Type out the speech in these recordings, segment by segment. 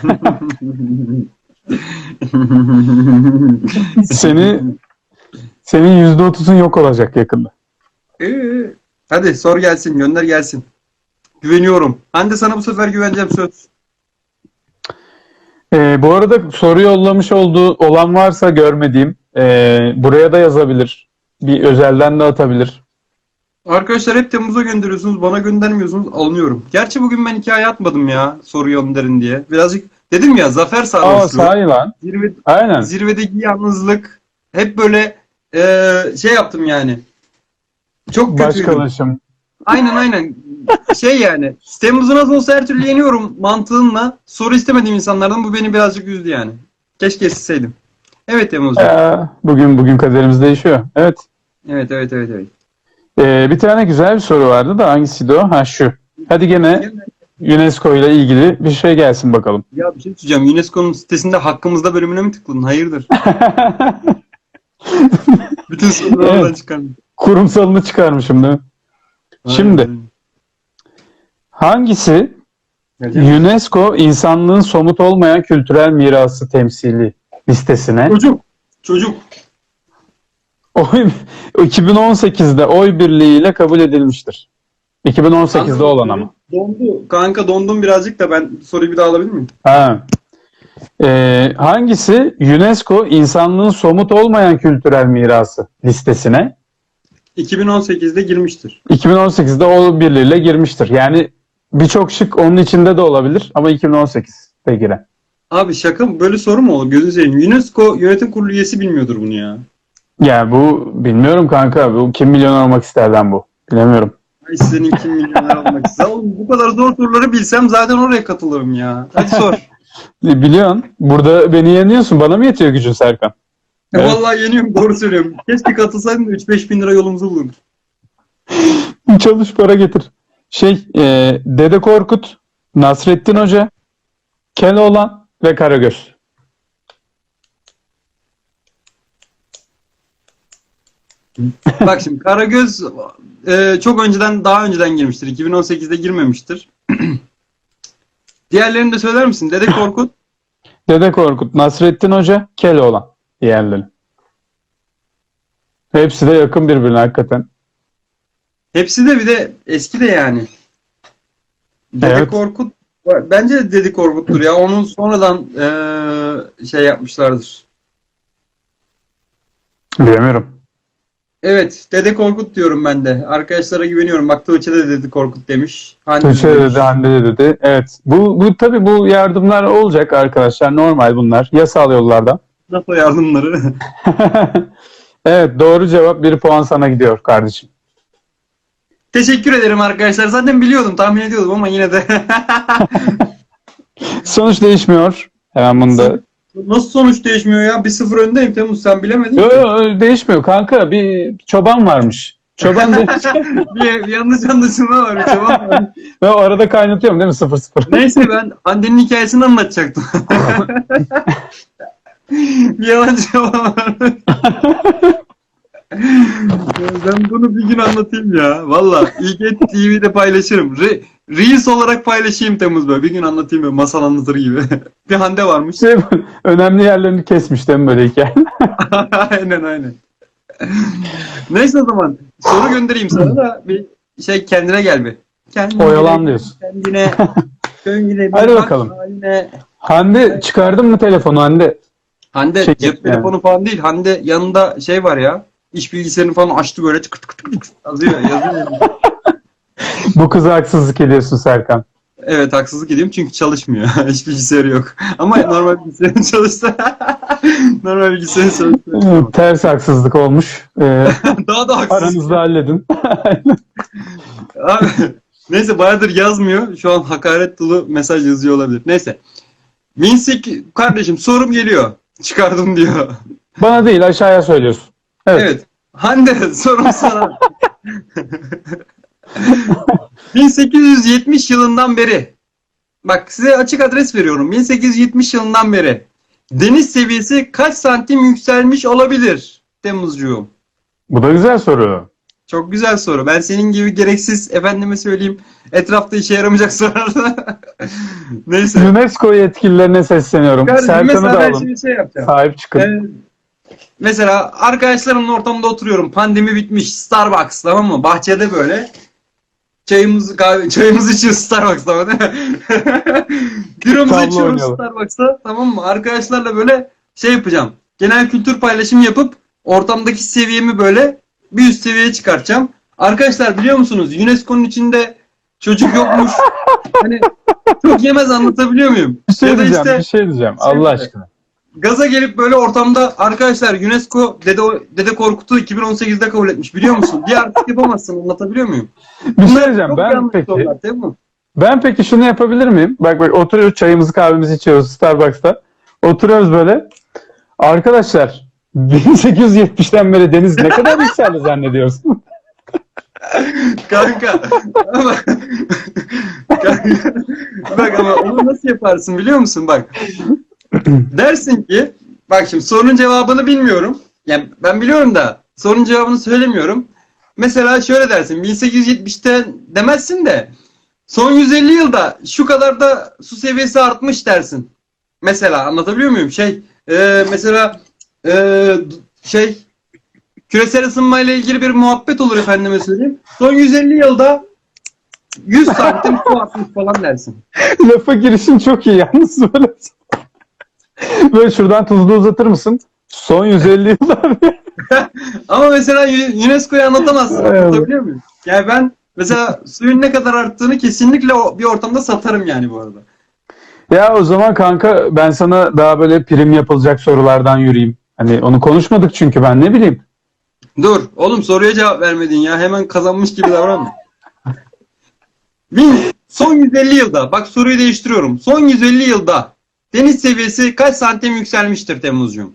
hemen. Seni senin yüzde otuzun yok olacak yakında. Ee, hadi sor gelsin, gönder gelsin. Güveniyorum. Ben de sana bu sefer güveneceğim söz. Ee, bu arada soru yollamış olduğu olan varsa görmediğim ee, buraya da yazabilir. Bir özelden de atabilir. Arkadaşlar hep Temmuz'a gönderiyorsunuz, bana göndermiyorsunuz, alınıyorum. Gerçi bugün ben hikaye atmadım ya, soru gönderin diye. Birazcık dedim ya, zafer Aa sarhoşluğu, sahi lan. zirve, Aynen. zirvedeki yalnızlık, hep böyle eee, şey yaptım yani. Çok kötüydüm. Başkalaşım. Aynen aynen. Şey yani, Temmuz'u nasıl olsa her türlü yeniyorum mantığınla soru istemediğim insanlardan bu beni birazcık üzdü yani. Keşke isteseydim. Evet Temmuz'cum. Ee, bugün bugün kaderimiz değişiyor. Evet. Evet evet evet evet. Ee, bir tane güzel bir soru vardı da hangisiydi o? Ha şu. Hadi gene UNESCO ile ilgili bir şey gelsin bakalım. Ya bir şey söyleyeceğim. UNESCO'nun sitesinde hakkımızda bölümüne mi tıkladın? Hayırdır? Bütün soruları Evet. oradan çıkardım. Kurumsalını çıkarmışım değil mi? Şimdi hangisi Aynen. UNESCO insanlığın somut olmayan kültürel mirası temsili listesine Çocuk. Çocuk. Oy 2018'de oy birliğiyle kabul edilmiştir. 2018'de olan ama. Dondu. Kanka dondum birazcık da ben soruyu bir daha alabilir miyim? Ha. Ee, hangisi UNESCO insanlığın somut olmayan kültürel mirası listesine 2018'de girmiştir. 2018'de oy birliğiyle girmiştir. Yani birçok şık onun içinde de olabilir ama 2018'de giren. Abi şaka mı? Böyle soru mu olur? Gözünü seveyim. UNESCO yönetim kurulu üyesi bilmiyordur bunu ya. Yani bu bilmiyorum kanka. Bu kim milyoner olmak ister lan bu. Bilemiyorum. Ay senin kim milyoner olmak ister. Oğlum bu kadar zor soruları bilsem zaten oraya katılırım ya. Hadi sor. E, Biliyorsun. Burada beni yeniyorsun. Bana mı yetiyor gücün Serkan? Ya Evet. Vallahi yeniyorum doğru söylüyorum. Keşke katılsaydın da 3-5 bin lira yolumuzu bulurduk. Çalış para getir. Şey, e, Dede Korkut, Nasrettin Hoca, Keloğlan ve Karagöz. Bak şimdi Karagöz e, çok önceden daha önceden girmiştir. 2018'de girmemiştir. Diğerlerini de söyler misin? Dede Korkut. Dede Korkut, Nasrettin Hoca, Keloğlan diğerleri. Hepsi de yakın birbirine hakikaten. Hepsi de bir de eski de yani. Dede Evet. Korkut bence de Dede Korkut'tur ya. Onun sonradan e, şey yapmışlardır. Bilemiyorum. Evet, Dede Korkut diyorum ben de. Arkadaşlara güveniyorum. Bak Tuğçe de Dede Korkut demiş. Hande de Tuğçe demiş. dedi, Hande de dedi. Evet. Bu, bu tabii bu yardımlar olacak arkadaşlar. Normal bunlar. Yasal yollardan. NATO yardımları. evet doğru cevap bir puan sana gidiyor kardeşim. Teşekkür ederim arkadaşlar. Zaten biliyordum, tahmin ediyordum ama yine de. Sonuç değişmiyor. Hemen bunu da. Nasıl sonuç değişmiyor ya? Bir sıfır öndeyim Temmuz sen bilemedin Yo, yo, değişmiyor kanka. Bir çoban varmış. Çoban da bir, yanlış anlaşılma var. bir cevap var. ben o arada kaynatıyorum değil mi 0-0? Neyse ben annenin hikayesini anlatacaktım. bir yalan cevap var. ben bunu bir gün anlatayım ya. Valla İlket TV'de paylaşırım. Re Reels olarak paylaşayım Temmuz böyle. Bir gün anlatayım böyle masal anlatır gibi. bir Hande varmış. Şey, önemli yerlerini kesmiş değil mi böyle hikaye? aynen aynen. Neyse o zaman soru göndereyim sana da bir şey kendine gel bir. Kendine, Oyalan diyorsun. Kendine, kendine bir Hadi bak bakalım. haline. Hande çıkardın mı telefonu Hande? Hande Şey, cep yani. telefonu falan değil. Hande yanında şey var ya. İş bilgisayarını falan açtı böyle tıkır tıkır tıkır tıkır yazıyor. yazıyor. Bu kıza haksızlık ediyorsun Serkan. evet haksızlık ediyorum çünkü çalışmıyor. Hiç bilgisayarı yok. Ama normal bilgisayarın çalışsa normal bilgisayarın çalışsa Ters haksızlık olmuş. Ee, daha da haksız. aranızda halledin. Abi, neyse bayağıdır yazmıyor. Şu an hakaret dolu mesaj yazıyor olabilir. Neyse. Minsik kardeşim sorum geliyor. Çıkardım diyor. Bana değil aşağıya söylüyorsun. Evet. Evet. Hande sorum sana. 1870 yılından beri bak size açık adres veriyorum. 1870 yılından beri deniz seviyesi kaç santim yükselmiş olabilir Temmuzcuğum? Bu da güzel soru. Çok güzel soru. Ben senin gibi gereksiz efendime söyleyeyim etrafta işe yaramayacak sorularla. Neyse. UNESCO yetkililerine sesleniyorum. Kardeşim Serkan'ı da alın. şey yapacağım. Sahip çıkın. Ee, mesela arkadaşlarımla ortamda oturuyorum. Pandemi bitmiş. Starbucks tamam mı? Bahçede böyle. Çayımızı kahve, çayımızı içiyoruz Starbucks'ta ama değil mi? Tablo içiyoruz oynayalım. Starbucks'ta tamam mı? Arkadaşlarla böyle şey yapacağım. Genel kültür paylaşımı yapıp ortamdaki seviyemi böyle bir üst seviyeye çıkartacağım. Arkadaşlar biliyor musunuz? UNESCO'nun içinde çocuk yokmuş. hani çok yemez anlatabiliyor muyum? Bir şey Ya da diyeceğim, işte- bir şey diyeceğim. Şey Allah aşkına. Gaza gelip böyle ortamda arkadaşlar UNESCO Dede, Dede Korkut'u 2018'de kabul etmiş biliyor musun? Bir artık yapamazsın anlatabiliyor muyum? Bir şey diyeceğim. Ben peki, sorular, değil mi? ben peki şunu yapabilir miyim? Bak bak oturuyoruz çayımızı kahvemizi içiyoruz Starbucks'ta. Oturuyoruz böyle. Arkadaşlar 1870'ten beri deniz ne kadar yükseldi zannediyorsun? Kanka. ama, kanka. Bak ama onu nasıl yaparsın biliyor musun? Bak. Dersin ki bak şimdi sorunun cevabını bilmiyorum. Yani ben biliyorum da sorunun cevabını söylemiyorum. Mesela şöyle dersin 1870'te demezsin de son 150 yılda şu kadar da su seviyesi artmış dersin. Mesela anlatabiliyor muyum? Şey e, mesela e, şey küresel ısınma ile ilgili bir muhabbet olur efendime söyleyeyim. Son 150 yılda 100 santim su artmış falan dersin. Lafa girişin çok iyi yalnız böyle. böyle şuradan tuzlu uzatır mısın? Son 150 yıllar. Ama mesela U- UNESCO'yu anlatamazsın. Evet. Anlatabiliyor muyum? Yani ben mesela suyun ne kadar arttığını kesinlikle bir ortamda satarım yani bu arada. ya o zaman kanka ben sana daha böyle prim yapılacak sorulardan yürüyeyim. Hani onu konuşmadık çünkü ben ne bileyim. Dur oğlum soruya cevap vermedin ya. Hemen kazanmış gibi davranma. Bin, son 150 yılda bak soruyu değiştiriyorum. Son 150 yılda deniz seviyesi kaç santim yükselmiştir Temmuzcuğum?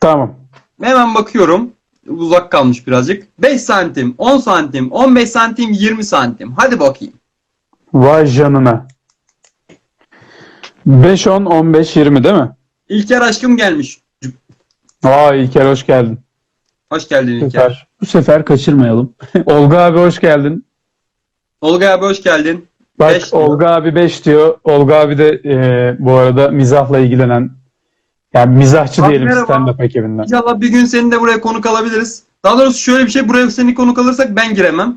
Tamam. Hemen bakıyorum. Uzak kalmış birazcık. 5 santim, 10 santim, 15 santim, 20 santim. Hadi bakayım. Vay canına. 5, 10, 15, 20 değil mi? İlker aşkım gelmiş. Aa İlker hoş geldin. Hoş geldin İlker. sefer, bu sefer kaçırmayalım. Olga abi hoş geldin. Olga abi hoş geldin. Bak Beş diyor. Olga abi 5 diyor. Olga abi de e, bu arada mizahla ilgilenen yani mizahçı Abi diyelim stand-up ekibinden. İnşallah bir gün seni de buraya konuk alabiliriz. Daha doğrusu şöyle bir şey buraya seni konuk alırsak ben giremem.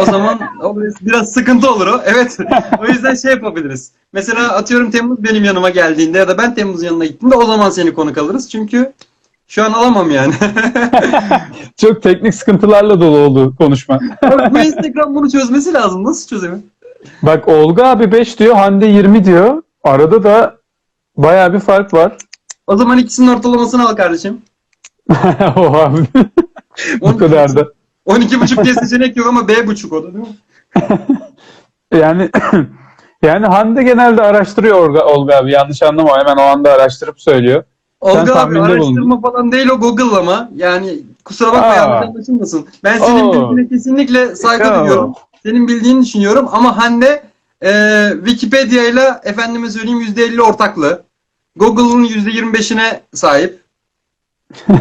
O zaman o biraz- biraz sıkıntı olur o. Evet. o yüzden şey yapabiliriz. Mesela atıyorum Temmuz benim yanıma geldiğinde ya da ben Temmuz'un yanına gittiğimde o zaman seni konuk alırız. Çünkü şu an alamam yani. Çok teknik sıkıntılarla dolu oldu konuşma. Abi bu Instagram bunu çözmesi lazım. Nasıl çözemem? Bak Olga abi 5 diyor, Hande 20 diyor. Arada da bayağı bir fark var. O zaman ikisinin ortalamasını al kardeşim. o abi. bu kadar da. 12,5 diye seçenek yok ama B buçuk o da değil mi? Yani yani Hande genelde araştırıyor Olga, Olga abi. Yanlış anlama hemen o anda araştırıp söylüyor. Olga abi tahminde araştırma falan değil o Google ama yani kusura bakma yanlış anlaşılmasın. Ben senin Oo. bildiğine kesinlikle saygı duyuyorum. Senin bildiğini düşünüyorum ama Hande e, Wikipedia ile efendime söyleyeyim %50 ortaklı. Google'un %25'ine sahip.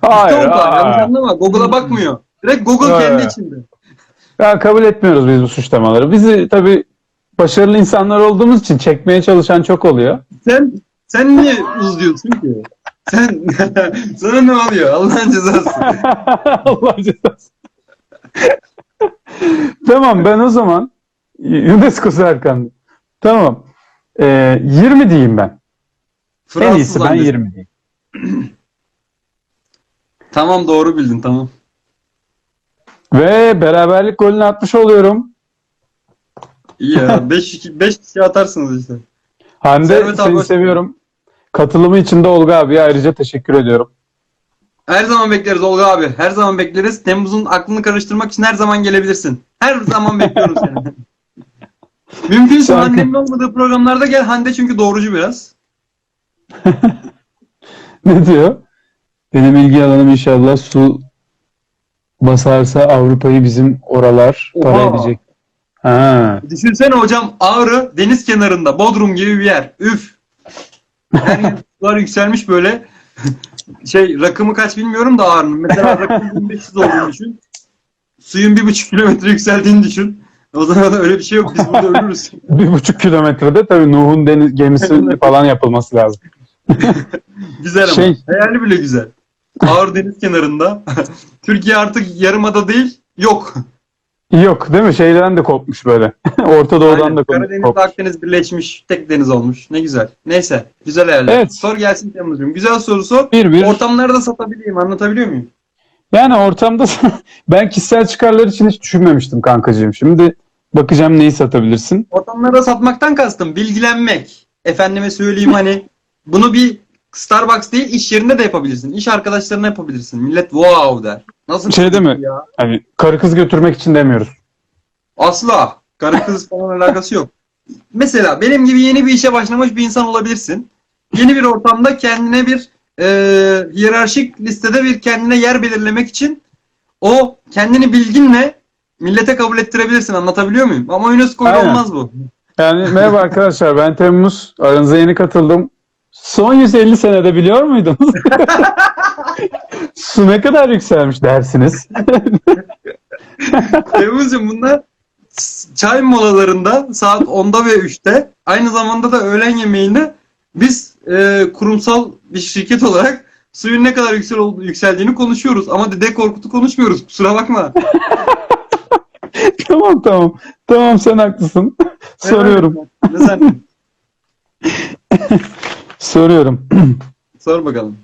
Hayır. Yanlış aa. anlama. Google'a bakmıyor. Direkt Google Evet. kendi içinde. Ya kabul etmiyoruz biz bu suçlamaları. Bizi tabii başarılı insanlar olduğumuz için çekmeye çalışan çok oluyor. Sen sen niye uzluyorsun ki? Sen sana ne oluyor? Allah'ın cezası. Allah cezası. tamam ben o zaman UNESCO Serkan. Tamam. Ee, 20 diyeyim ben. en Fransız iyisi ben annesi. 20 diyeyim. Tamam doğru bildin tamam. Ve beraberlik golünü atmış oluyorum. İyi ya 5 5 kişi atarsınız işte. Hande Servet abi seni hoş seviyorum. Katılımı için de Olga abiye ayrıca teşekkür ediyorum. Her zaman bekleriz Olga abi. Her zaman bekleriz. Temmuz'un aklını karıştırmak için her zaman gelebilirsin. Her zaman bekliyorum seni. Mümkünse Şarkı- Hande'nin olmadığı programlarda gel. Hande çünkü doğrucu biraz. Ne diyor? Benim ilgi alanım inşallah su basarsa Avrupa'yı bizim oralar edecek. Ha. Düşünsene hocam Ağrı deniz kenarında. Bodrum gibi bir yer. Üf. Her yer sular yükselmiş böyle. Şey rakımı kaç bilmiyorum da ağırının. Mesela rakım 1500 olduğunu düşün. Suyun bir buçuk kilometre yükseldiğini düşün. O zaman öyle bir şey yok. Biz burada ölürüz. Bir buçuk kilometrede tabii Nuh'un deniz gemisi falan yapılması lazım. Güzel ama. Şey- Hayali bile güzel. Ağır deniz kenarında. Türkiye artık yarımada değil, yok. Yok değil mi? Şeyden de kopmuş böyle. Orta Doğu'dan Aynen. da kopmuş. Karadeniz, Akdeniz birleşmiş. Tek deniz olmuş. Ne güzel. Neyse. Güzel hayaller. Evet. Sor gelsin Temmuz'cum. Güzel soru sor. Bir bir. Ortamları da satabileyim. Anlatabiliyor muyum? Yani ortamda ben kişisel çıkarlar için hiç düşünmemiştim kankacığım. Şimdi bakacağım neyi satabilirsin. Ortamları da satmaktan kastım. Bilgilenmek. Efendime söyleyeyim hani bunu bir Starbucks değil iş yerinde de yapabilirsin. İş arkadaşlarına yapabilirsin. Millet wow der. Nasıl Şey değil mi? şey Ya? Hani karı kız götürmek için demiyoruz. Asla. Karı kız falan alakası yok. Mesela benim gibi yeni bir işe başlamış bir insan olabilirsin. Yeni bir ortamda kendine bir e, hiyerarşik listede bir kendine yer belirlemek için o kendini bilginle millete kabul ettirebilirsin. Anlatabiliyor muyum? Ama UNESCO olmaz bu. Yani merhaba arkadaşlar ben Temmuz. Aranıza yeni katıldım. Son 150 senede biliyor muydunuz? Su ne kadar yükselmiş dersiniz. Temmuz'cum bunlar çay molalarında saat 10'da ve 3'te aynı zamanda da öğlen yemeğinde biz e, kurumsal bir şirket olarak suyun ne kadar yüksel yükseldiğini konuşuyoruz. Ama Dede Korkut'u konuşmuyoruz. Kusura bakma. tamam tamam. Tamam sen haklısın. Soruyorum. Ne sen? Soruyorum. Sor bakalım.